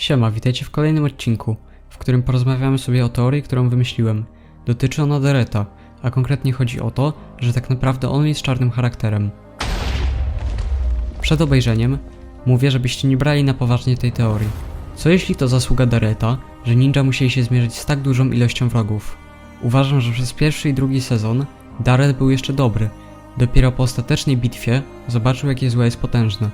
Siema, witajcie w kolejnym odcinku, w którym porozmawiamy sobie o teorii, którą wymyśliłem. Dotyczy ona Dereta, a konkretnie chodzi o to, że tak naprawdę on jest czarnym charakterem. Przed obejrzeniem mówię, żebyście nie brali na poważnie tej teorii. Co jeśli to zasługa Dereta, że ninja musieli się zmierzyć z tak dużą ilością wrogów? Uważam, że przez pierwszy i drugi sezon Daret był jeszcze dobry. Dopiero po ostatecznej bitwie zobaczył, jakie złe jest potężne.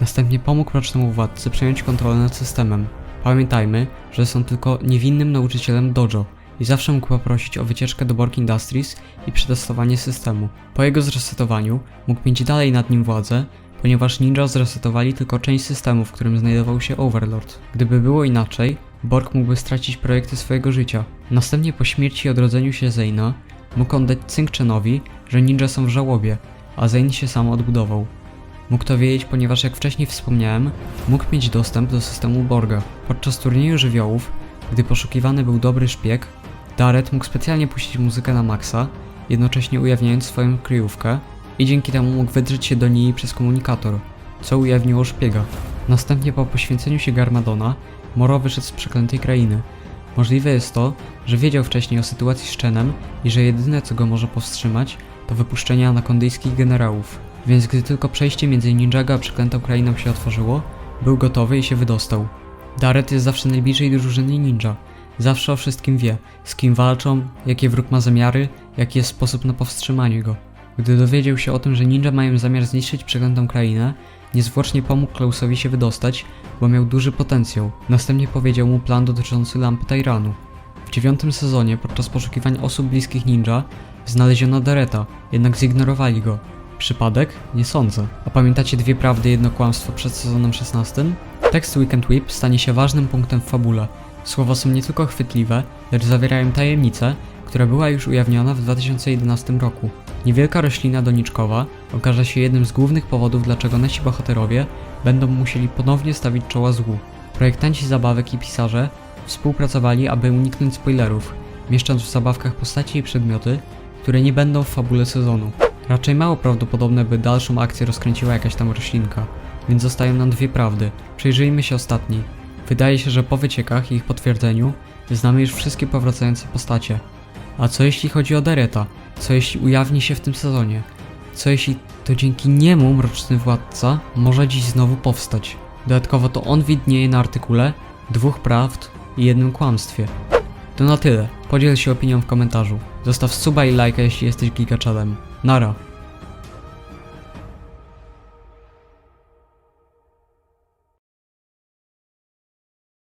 Następnie pomógł Mrocznemu Władcy przejąć kontrolę nad systemem. Pamiętajmy, że są tylko niewinnym nauczycielem dojo i zawsze mógł poprosić o wycieczkę do Borg Industries i przetestowanie systemu. Po jego zresetowaniu mógł mieć dalej nad nim władzę, ponieważ ninja zresetowali tylko część systemu, w którym znajdował się Overlord. Gdyby było inaczej, Borg mógłby stracić projekty swojego życia. Następnie po śmierci i odrodzeniu się Zayna, mógł on dać cynk Chenowi, że ninja są w żałobie, a Zayn się sam odbudował. Mógł to wiedzieć, ponieważ jak wcześniej wspomniałem, mógł mieć dostęp do systemu Borga. Podczas turnieju żywiołów, gdy poszukiwany był dobry szpieg, Daret mógł specjalnie puścić muzykę na maksa, jednocześnie ujawniając swoją kryjówkę i dzięki temu mógł wydrzeć się do niej przez komunikator, co ujawniło szpiega. Następnie po poświęceniu się Garmadona, Moro wyszedł z przeklętej krainy. Możliwe jest to, że wiedział wcześniej o sytuacji z Chenem i że jedyne co go może powstrzymać to wypuszczenie anakondyjskich generałów. Więc gdy tylko przejście między Ninjago a przeklętą krainą się otworzyło, był gotowy i się wydostał. Daret jest zawsze najbliżej drużyny ninja. Zawsze o wszystkim wie, z kim walczą, jakie wróg ma zamiary, jaki jest sposób na powstrzymanie go. Gdy dowiedział się o tym, że ninja mają zamiar zniszczyć przeklętą krainę, niezwłocznie pomógł Klausowi się wydostać, bo miał duży potencjał. Następnie powiedział mu plan dotyczący lampy Tyranu. W dziewiątym sezonie, podczas poszukiwań osób bliskich ninja, znaleziono Dareta, jednak zignorowali go. Przypadek? Nie sądzę. A pamiętacie dwie prawdy, jedno kłamstwo przed sezonem 16? Tekst Weekend Whip stanie się ważnym punktem w fabule. Słowa są nie tylko chwytliwe, lecz zawierają tajemnicę, która była już ujawniona w 2011 roku. Niewielka roślina doniczkowa okaże się jednym z głównych powodów, dlaczego nasi bohaterowie będą musieli ponownie stawić czoła złu. Projektanci zabawek i pisarze współpracowali, aby uniknąć spoilerów, mieszcząc w zabawkach postaci i przedmioty, które nie będą w fabule sezonu. Raczej mało prawdopodobne, by dalszą akcję rozkręciła jakaś tam roślinka, więc zostają nam dwie prawdy. Przyjrzyjmy się ostatniej. Wydaje się, że po wyciekach i ich potwierdzeniu znamy już wszystkie powracające postacie. A co jeśli chodzi o Dereta? Co jeśli ujawni się w tym sezonie? Co jeśli to dzięki niemu Mroczny Władca może dziś znowu powstać? Dodatkowo to on widnieje na artykule dwóch prawd i jednym kłamstwie. To na tyle. Podziel się opinią w komentarzu. Zostaw suba i lajka, jeśli jesteś gigaczadem. Nara.